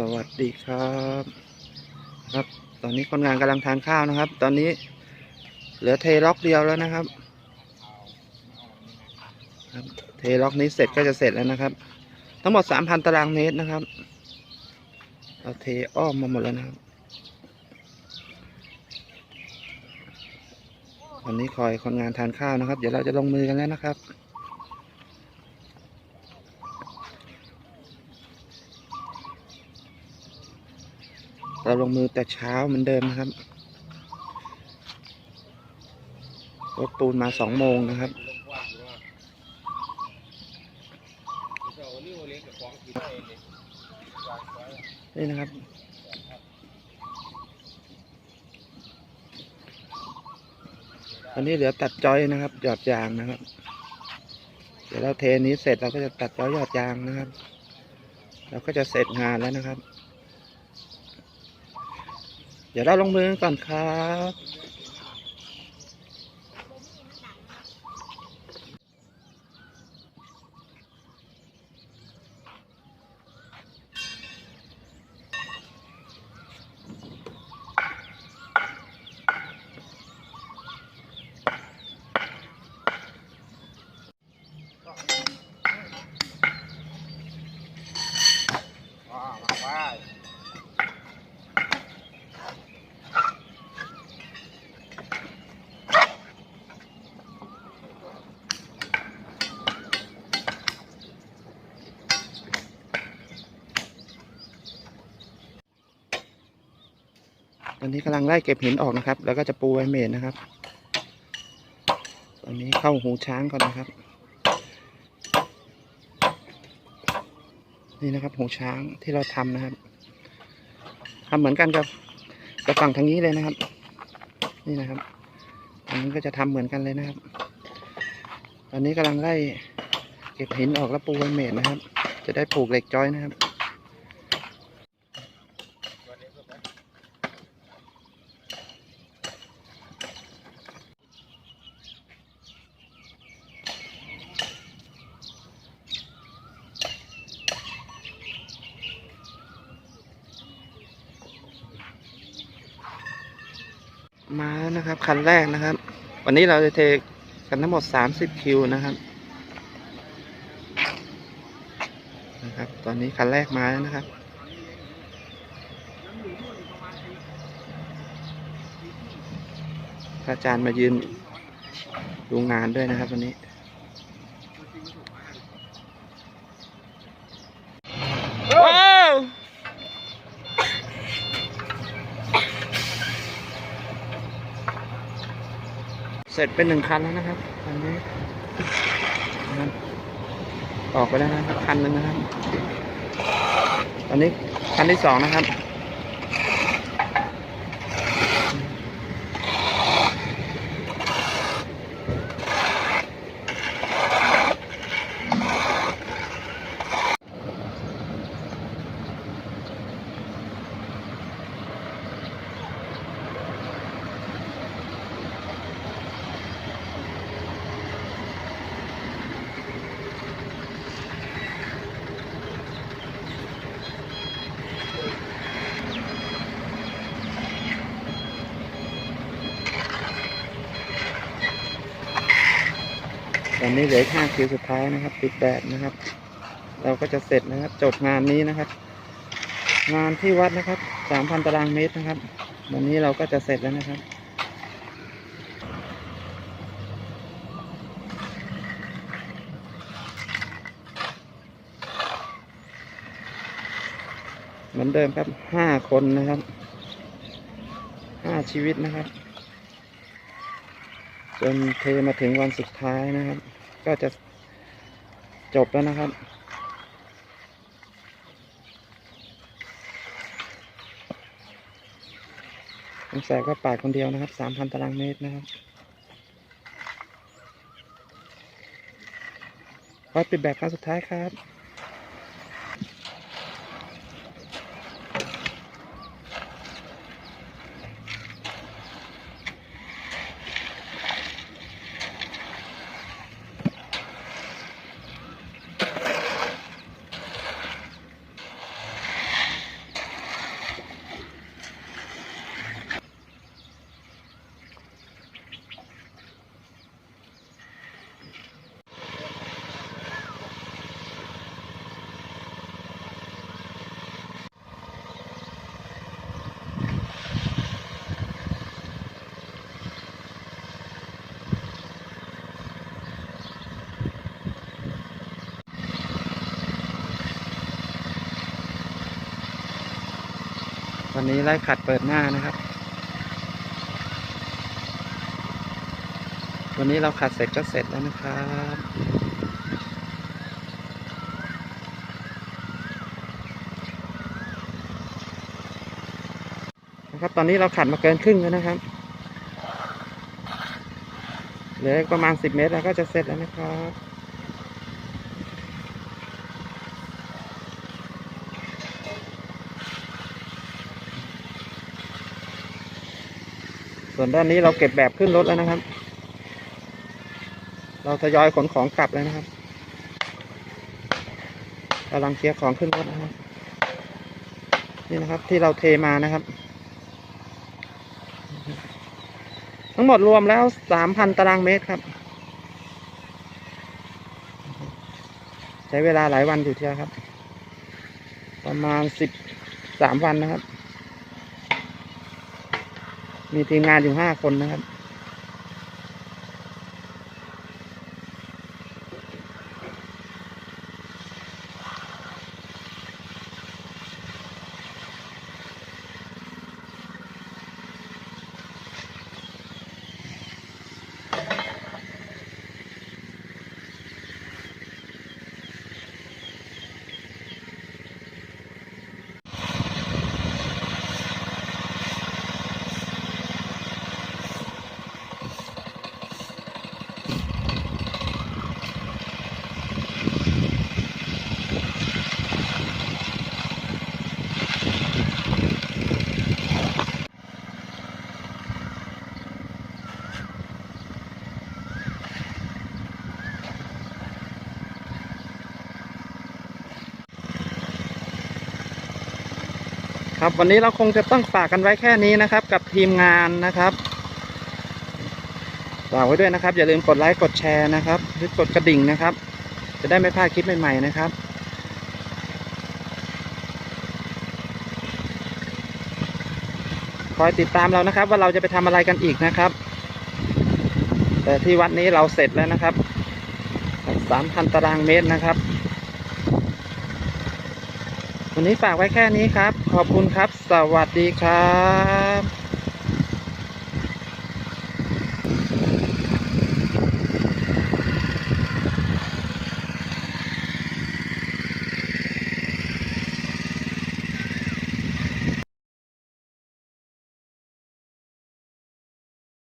สวัสดีครับครับ ตอนนี้คนงานกำลังทานข้าวนะครับ ตอนนี้เหลือเทล็อกเดียวแล้วนะครับครับเทล็อกนี้เสร็จก็จะเสร็จแล้วนะครับ ทั้งหมดสามพันตารางเมตรนะครับเราเทอ้อมมาหมดแล้วนะครับตอนนี้คอยคนงานทานข้าวนะครับ เดี๋ยวเราจะลงมือกันแล้วนะครับ เราลงมือแต่เช้าเหมือนเดิมนะครับ รถปูนมาสองโมงนะครับ นี่นะครับอันนี้เหลือตัดจอยนะครับ หยอดยางนะครับ เดี๋ยวเราเทนี้เสร็จเราก็จะตัดจอยหยอดยางนะครับ เราก็จะเสร็จงานแล้วนะครับ เดี๋ยวเราลงมือกันก่อนครับ ต อนนี้กำลังไล่เก็บหินออกนะครับ แล้วก็จะปูไวเมนนะครับ ตอนนี้เข้าหูช้างก่อนนะครับ นี่นะครับหูช้างที่เราทำนะครับทำเหมือนกันกับกับฝั่งทางนี้เลยนะครับ นี่นะครับ อันนี้ก็จะทำเหมือนกันเลยนะครับ ตอนนี้กำลังไล่เก็บหินออกแล้วปูไวเมนนะครับ จะได้ปลูกเหล็กจอยนะครับ มาแล้วนะครับ คันแรกนะครับ วันนี้เราจะเทกันทั้งหมด 30 คิวนะครับนะครับ ตอนนี้คันแรกมาแล้วนะครับพระอาจารย์มายืนดูงานด้วยนะครับวันนี้ เสร็จเป็นหนึ่งคันแล้วนะครับอันนี้ออกไปแล้วนะครับคันหนึ่งนะครับ อันนี้คันที่สองนะครับ อนนี้เหลือห้าคิวสุดท้ายนะครับปิดแดดนะครับ เราก็จะเสร็จนะครับ จบงานนี้นะครับ งานที่วัดนะครับสามพันตารางเมตรนะครับ วันนี้เราก็จะเสร็จแล้วนะครับเหมือนเดิมครับห้าคนนะครับห้าชีวิตนะครับ จนเทมาถึงวันสุดท้ายนะครับ ก็จะจบแล้วนะครับสงสัยก็ปาดคนเดียวนะครับสามพันตารางเมตรนะครับวัดปิดแบบครั้งสุดท้ายครับ อนนี้ไล่ขัดเปิดหน้านะครับ วันนี้เราขัดเสร็จก็เสร็จแล้วนะครับนะครับ ตอนนี้เราขัดมาเกินครึ่งแล้วนะครับ เหลือประมาณสิบเมตรแล้วก็จะเสร็จแล้วนะครับ วนด้านนี้เราเก็บแบบขึ้นรถแล้วนะครับ เราทยอยขนของกลับเลยนะครับกำลังเคลียร์ของขึ้นรถนะครับ นี่นะครับที่เราเทมานะครับ ทั้งหมดรวมแล้วสามพันตารางเมตรครับ ใช้เวลาหลายวันอยู่เชียวครับ ประมาณสิบสามวันนะครับ มีทีมงานอยู่ห้าคนนะครับ ครับ วันนี้เราคงจะต้องฝากกันไว้แค่นี้นะครับ กับทีมงานนะครับฝากไว้ด้วยนะครับ อย่าลืมกดไลค์กดแชร์นะครับหรือกดกระดิ่งนะครับ จะได้ไม่พลาดคลิปใหม่ๆนะครับคอยติดตามเรานะครับ ว่าเราจะไปทำอะไรกันอีกนะครับ แต่ที่วัดนี้เราเสร็จแล้วนะครับสามพันตารางเมตรนะครับ วันนี้ฝากไว้แค่นี้ครับ ขอบคุณครับ สวัสดีครับ